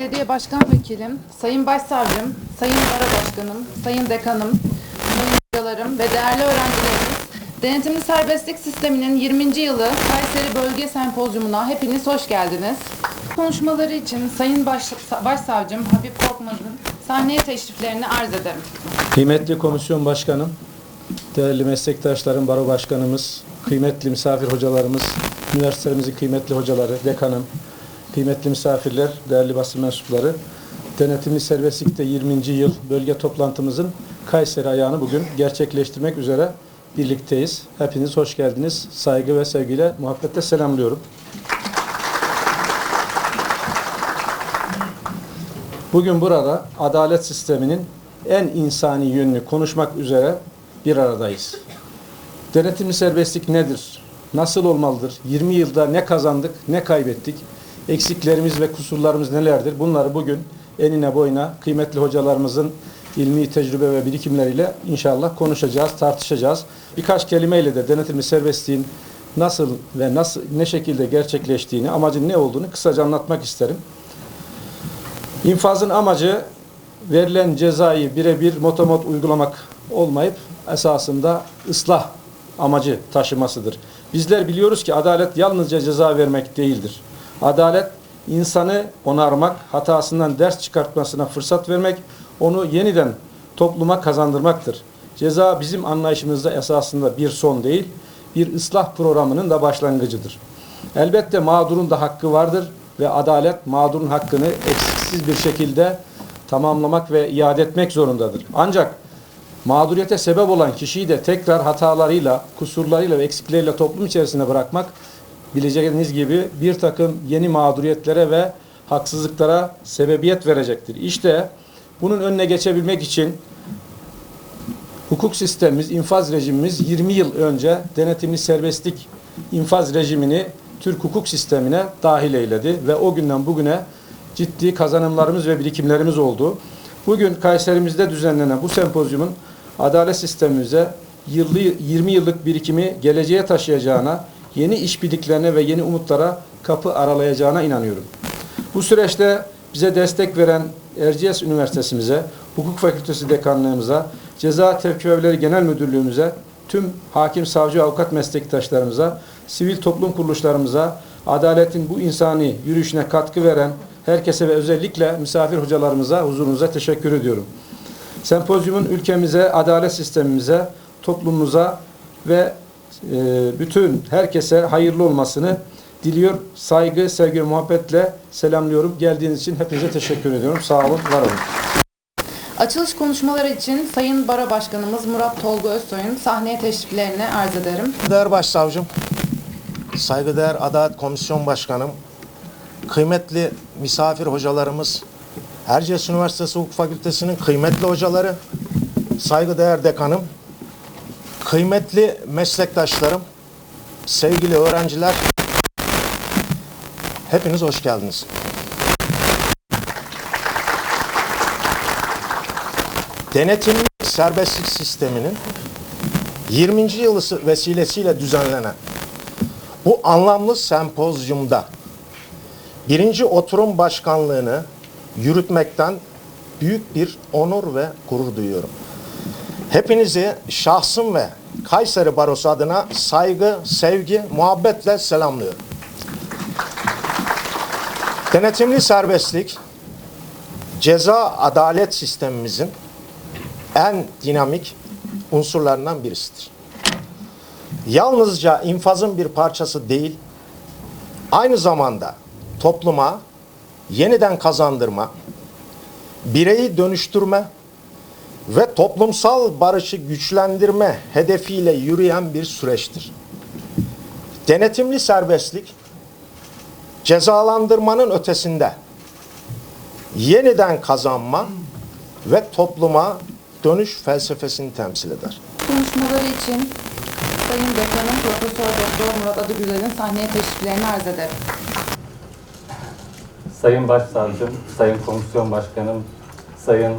Belediye Başkan Vekilim, Sayın Başsavcım, Sayın Bara Başkanım, Sayın Dekanım, Sayın hocalarım ve değerli öğrencilerimiz, Denetimli Serbestlik Sistemi'nin 20. yılı Kayseri Bölge Sempozyumuna hepiniz hoş geldiniz. Konuşmaları için Sayın Baş, Başsavcım Habib Korkmaz'ın sahneye teşriflerini arz ederim. Kıymetli komisyon başkanım, değerli meslektaşlarım, baro başkanımız, kıymetli misafir hocalarımız, üniversitemizin kıymetli hocaları, dekanım, kıymetli misafirler, değerli basın mensupları, denetimli serbestlikte 20. yıl bölge toplantımızın Kayseri ayağını bugün gerçekleştirmek üzere birlikteyiz. Hepiniz hoş geldiniz. Saygı ve sevgiyle, muhabbetle selamlıyorum. Bugün burada adalet sisteminin en insani yönünü konuşmak üzere bir aradayız. Denetimli serbestlik nedir? Nasıl olmalıdır? 20 yılda ne kazandık, ne kaybettik? Eksiklerimiz ve kusurlarımız nelerdir? Bunları bugün enine boyuna kıymetli hocalarımızın ilmi tecrübe ve birikimleriyle inşallah konuşacağız, tartışacağız. Birkaç kelimeyle de denetimli serbestliğin nasıl ve nasıl ne şekilde gerçekleştiğini, amacın ne olduğunu kısaca anlatmak isterim. İnfazın amacı verilen cezayı birebir motomot uygulamak olmayıp esasında ıslah amacı taşımasıdır. Bizler biliyoruz ki adalet yalnızca ceza vermek değildir. Adalet insanı onarmak, hatasından ders çıkartmasına fırsat vermek, onu yeniden topluma kazandırmaktır. Ceza bizim anlayışımızda esasında bir son değil, bir ıslah programının da başlangıcıdır. Elbette mağdurun da hakkı vardır ve adalet mağdurun hakkını eksiksiz bir şekilde tamamlamak ve iade etmek zorundadır. Ancak mağduriyete sebep olan kişiyi de tekrar hatalarıyla, kusurlarıyla ve eksikleriyle toplum içerisinde bırakmak bileceğiniz gibi bir takım yeni mağduriyetlere ve haksızlıklara sebebiyet verecektir. İşte bunun önüne geçebilmek için hukuk sistemimiz, infaz rejimimiz 20 yıl önce denetimli serbestlik infaz rejimini Türk hukuk sistemine dahil eyledi ve o günden bugüne ciddi kazanımlarımız ve birikimlerimiz oldu. Bugün Kayserimizde düzenlenen bu sempozyumun adalet sistemimize yıllı, 20 yıllık birikimi geleceğe taşıyacağına, yeni işbirliklerine ve yeni umutlara kapı aralayacağına inanıyorum. Bu süreçte bize destek veren Erciyes Üniversitesi'mize, Hukuk Fakültesi Dekanlığımıza, Ceza Tevkifevleri Genel Müdürlüğümüze, tüm hakim, savcı, avukat meslektaşlarımıza, sivil toplum kuruluşlarımıza, adaletin bu insani yürüyüşüne katkı veren herkese ve özellikle misafir hocalarımıza, huzurunuza teşekkür ediyorum. Sempozyumun ülkemize, adalet sistemimize, toplumumuza ve bütün herkese hayırlı olmasını diliyor. Saygı, sevgi, muhabbetle selamlıyorum. Geldiğiniz için hepinize teşekkür ediyorum. Sağ olun, var olun. Açılış konuşmaları için Sayın Bara Başkanımız Murat Tolga Özsoy'un sahneye teşriflerini arz ederim. Değer Başsavcım, saygıdeğer Adalet Komisyon Başkanım, kıymetli misafir hocalarımız, Erciyes Üniversitesi Hukuk Fakültesi'nin kıymetli hocaları, saygıdeğer dekanım, kıymetli meslektaşlarım, sevgili öğrenciler, hepiniz hoş geldiniz. Denetimli serbestlik sisteminin 20. yılı vesilesiyle düzenlenen bu anlamlı sempozyumda birinci oturum başkanlığını yürütmekten büyük bir onur ve gurur duyuyorum. Hepinizi şahsım ve Kayseri Barosu adına saygı, sevgi, muhabbetle selamlıyorum. Denetimli serbestlik ceza adalet sistemimizin en dinamik unsurlarından birisidir. Yalnızca infazın bir parçası değil, aynı zamanda topluma yeniden kazandırma, bireyi dönüştürme ve toplumsal barışı güçlendirme hedefiyle yürüyen bir süreçtir. Denetimli serbestlik, cezalandırmanın ötesinde yeniden kazanma ve topluma dönüş felsefesini temsil eder. Konuşmaları için Sayın Dekanım Profesör Doktor Murat Adıgüzel'in sahneye teşriflerini arz ederim. Sayın Başsavcım, Sayın Komisyon Başkanım, Sayın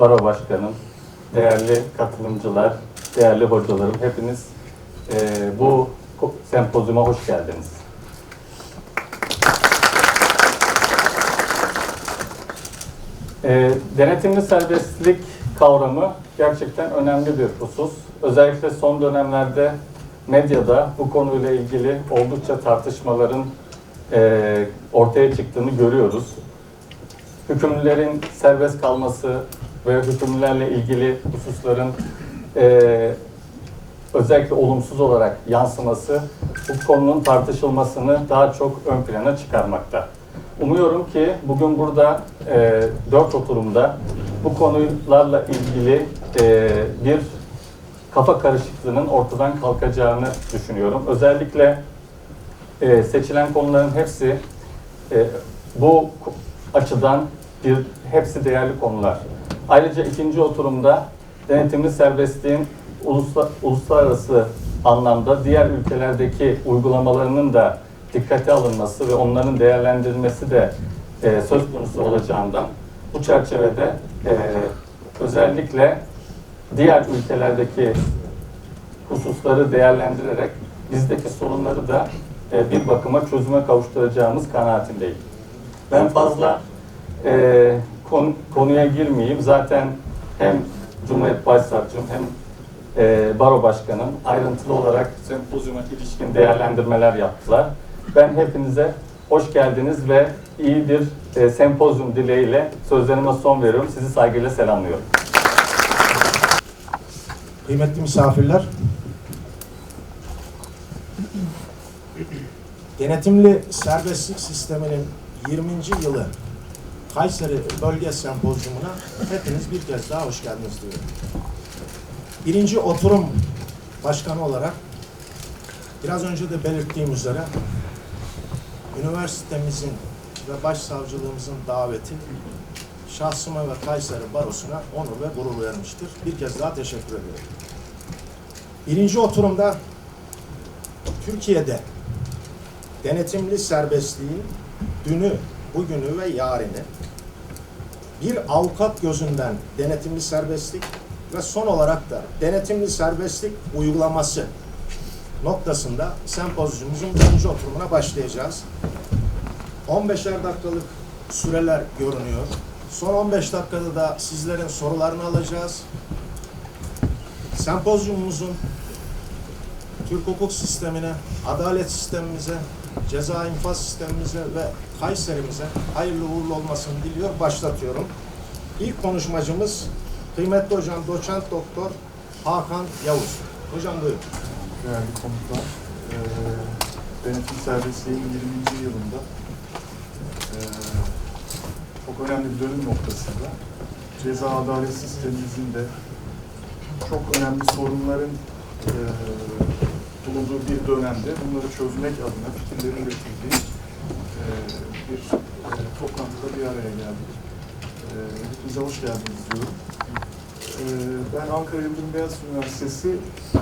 Baro Başkanım, değerli katılımcılar, değerli hocalarım, hepiniz eee, bu sempozyuma hoş geldiniz. E, denetimli serbestlik kavramı gerçekten önemli bir husus. Özellikle son dönemlerde medyada bu konuyla ilgili oldukça tartışmaların e, ortaya çıktığını görüyoruz. Hükümlülerin serbest kalması ve hükümlülerle ilgili hususların e, özellikle olumsuz olarak yansıması bu konunun tartışılmasını daha çok ön plana çıkarmakta. Umuyorum ki bugün burada e, dört oturumda bu konularla ilgili e, bir kafa karışıklığının ortadan kalkacağını düşünüyorum. Özellikle e, seçilen konuların hepsi e, bu açıdan bir hepsi değerli konular. Ayrıca ikinci oturumda denetimli serbestliğin ulusla- uluslararası anlamda diğer ülkelerdeki uygulamalarının da dikkate alınması ve onların değerlendirilmesi de e, söz konusu olacağından bu çerçevede e, özellikle diğer ülkelerdeki hususları değerlendirerek bizdeki sorunları da e, bir bakıma çözüme kavuşturacağımız kanaatindeyim. Ben fazla e, kon- konuya girmeyeyim. Zaten hem Cumhuriyet Başsavcım hem e, Baro Başkanım ayrıntılı olarak sempozyuma ilişkin değerlendirmeler yaptılar. Ben hepinize hoş geldiniz ve iyi bir e, sempozyum dileğiyle sözlerime son veriyorum. Sizi saygıyla selamlıyorum. Kıymetli misafirler, denetimli serbestlik sisteminin 20. yılı Kayseri Bölge Sempozyumuna hepiniz bir kez daha hoş geldiniz diyorum. Birinci oturum başkanı olarak biraz önce de belirttiğim üzere üniversitemizin ve başsavcılığımızın daveti şahsıma ve Kayseri Barosu'na onur ve gurur vermiştir. Bir kez daha teşekkür ediyorum. Birinci oturumda Türkiye'de denetimli serbestliğin dünü, bugünü ve yarını bir avukat gözünden denetimli serbestlik ve son olarak da denetimli serbestlik uygulaması noktasında sempozyumumuzun birinci oturumuna başlayacağız. 15'er dakikalık süreler görünüyor. Son 15 dakikada da sizlerin sorularını alacağız. Sempozyumumuzun Türk hukuk sistemine, adalet sistemimize, ceza infaz sistemimize ve Kayserimize hayırlı uğurlu olmasını diliyor. Başlatıyorum. İlk konuşmacımız kıymetli hocam doçent doktor Hakan Yavuz. Hocam buyurun. değerli konuklar. Ee, denetim serbestliğinin 20. yılında ee, çok önemli bir dönüm noktasında ceza adalet sistemimizin de çok önemli sorunların ee, bulunduğu bir dönemde bunları çözmek adına fikirlerin üretildiği ee, bir ee, toplantıda bir araya geldik. Ee, hepinize hoş geldiniz diyorum. Ee, Ben Ankara Yıldırım Beyazıt Üniversitesi e,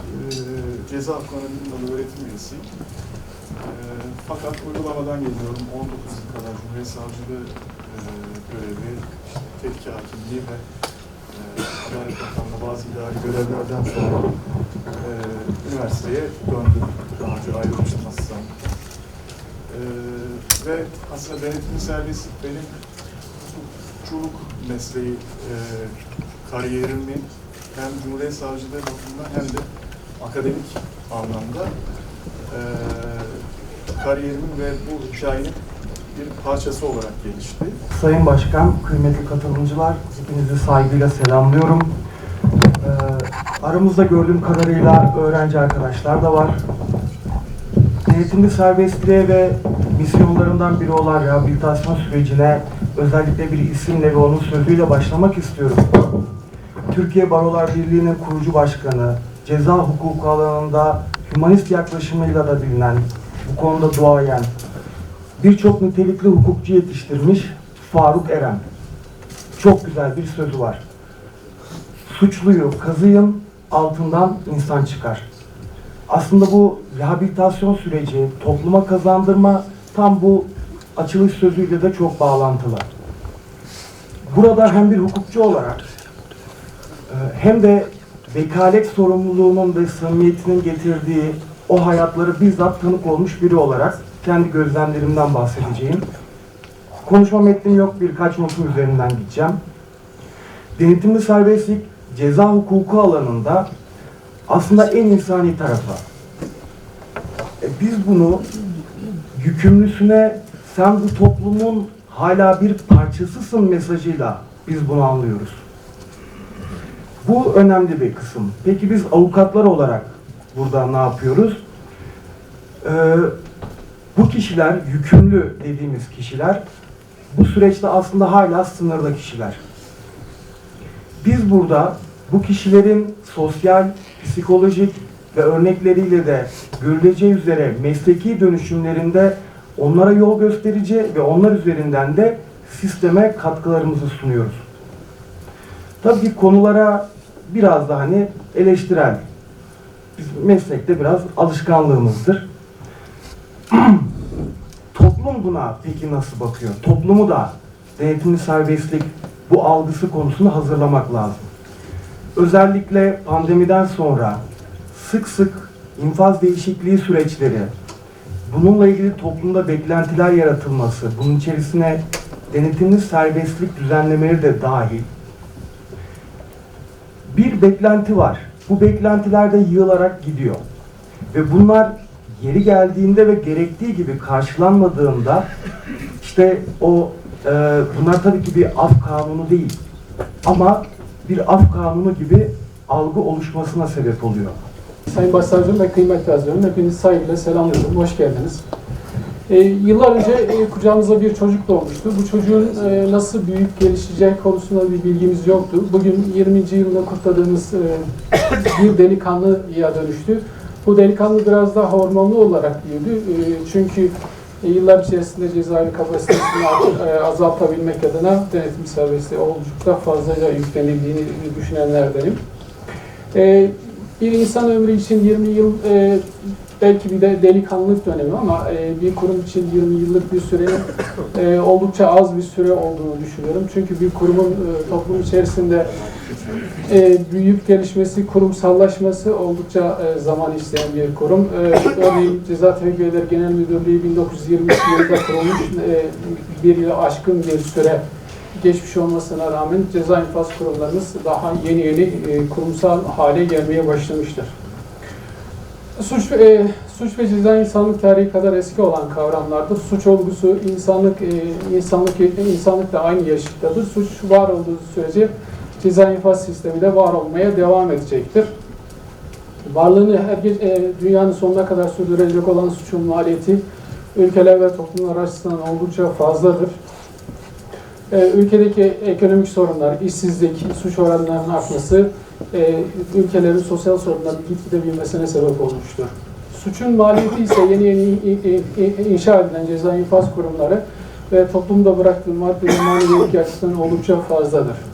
Ceza Hakları Bilim öğretim üyesiyim. E, fakat uygulamadan geliyorum. 19 yıl kadar Cumhuriyet Savcılığı e, görevi, işte tetkik hakimliği ve Adalet Bakanlığı bazı idari görevlerden sonra e, üniversiteye döndüm. Daha önce ayrılmıştım aslında. E, ve aslında denetimli serbestlik benim hukukçuluk mesleği e, kariyerimin hem Cumhuriyet Savcılığı bakımından hem de akademik anlamda e, kariyerimin ve bu hikayenin bir parçası olarak gelişti. Sayın Başkan, kıymetli katılımcılar, hepinizi saygıyla selamlıyorum. Ee, aramızda gördüğüm kadarıyla öğrenci arkadaşlar da var. Denetimli serbestliğe ve misyonlarından biri olan rehabilitasyon sürecine özellikle bir isimle ve onun sözüyle başlamak istiyorum. Türkiye Barolar Birliği'nin kurucu başkanı, ceza hukuku alanında hümanist yaklaşımıyla da bilinen, bu konuda duayen, birçok nitelikli hukukçu yetiştirmiş Faruk Eren. Çok güzel bir sözü var. Suçluyu kazıyın, altından insan çıkar. Aslında bu rehabilitasyon süreci, topluma kazandırma tam bu açılış sözüyle de çok bağlantılı. Burada hem bir hukukçu olarak e, hem de vekalet sorumluluğunun ve samimiyetinin getirdiği o hayatları bizzat tanık olmuş biri olarak kendi gözlemlerimden bahsedeceğim. konuşma metnim yok, birkaç notum üzerinden gideceğim. Denetimli serbestlik ceza hukuku alanında aslında en insani tarafı. E, biz bunu yükümlüsüne sen bu toplumun hala bir parçasısın mesajıyla biz bunu anlıyoruz. Bu önemli bir kısım. Peki biz avukatlar olarak burada ne yapıyoruz? Ee, bu kişiler, yükümlü dediğimiz kişiler, bu süreçte aslında hala sınırda kişiler. Biz burada bu kişilerin sosyal, psikolojik ve örnekleriyle de görüleceği üzere mesleki dönüşümlerinde onlara yol gösterici ve onlar üzerinden de sisteme katkılarımızı sunuyoruz. Tabii ki konulara biraz da hani eleştirel. Biz meslekte biraz alışkanlığımızdır. Toplum buna peki nasıl bakıyor? Toplumu da denetimli serbestlik bu algısı konusunda hazırlamak lazım. Özellikle pandemiden sonra sık sık infaz değişikliği süreçleri, bununla ilgili toplumda beklentiler yaratılması, bunun içerisine denetimli serbestlik düzenlemeleri de dahil bir beklenti var. Bu beklentiler de yığılarak gidiyor. Ve bunlar yeri geldiğinde ve gerektiği gibi karşılanmadığında işte o e, bunlar tabii ki bir af kanunu değil. Ama bir af kanunu gibi algı oluşmasına sebep oluyor. Sayın Başsavcım ve kıymetli azizlerim, hepinizi saygıyla selamlıyorum. Hoş geldiniz. Ee, yıllar önce e, kucağımıza bir çocuk doğmuştu. Bu çocuğun e, nasıl büyüyüp gelişeceği konusunda bir bilgimiz yoktu. Bugün 20. yılını kutladığımız e, bir delikanlıya dönüştü. Bu delikanlı biraz daha hormonlu olarak büyüdü. E, çünkü e, yıllar içerisinde cezaevi kapasitesini e, azaltabilmek adına denetim serbestliği oldukça fazlaca yüklenildiğini düşünenlerdenim. E, bir insan ömrü için 20 yıl belki bir de delikanlılık dönemi ama bir kurum için 20 yıllık bir süre e, oldukça az bir süre olduğunu düşünüyorum. Çünkü bir kurumun e, toplum içerisinde e, büyüyüp gelişmesi, kurumsallaşması oldukça e, zaman isteyen bir kurum. E, örneğin Ceza Tebliğleri Genel Müdürlüğü 1922 yılında kurulmuş e, bir yılı aşkın bir süre geçmiş olmasına rağmen ceza infaz kurumlarımız daha yeni yeni e, kurumsal hale gelmeye başlamıştır. Suç, e, suç ve ceza insanlık tarihi kadar eski olan kavramlardır. Suç olgusu insanlık e, insanlık insanlıkla aynı yaşlıktadır. Suç var olduğu sürece ceza infaz sistemi de var olmaya devam edecektir. Varlığını her e, dünyanın sonuna kadar sürdürecek olan suçun maliyeti ülkeler ve toplumlar açısından oldukça fazladır. Ee, ülkedeki ekonomik sorunlar, işsizlik, suç oranlarının artması e, ülkelerin sosyal sorunların gitgide büyümesine sebep olmuştur. Suçun maliyeti ise yeni yeni inşa edilen ceza infaz kurumları ve toplumda bıraktığı maddi manevi açısından oldukça fazladır.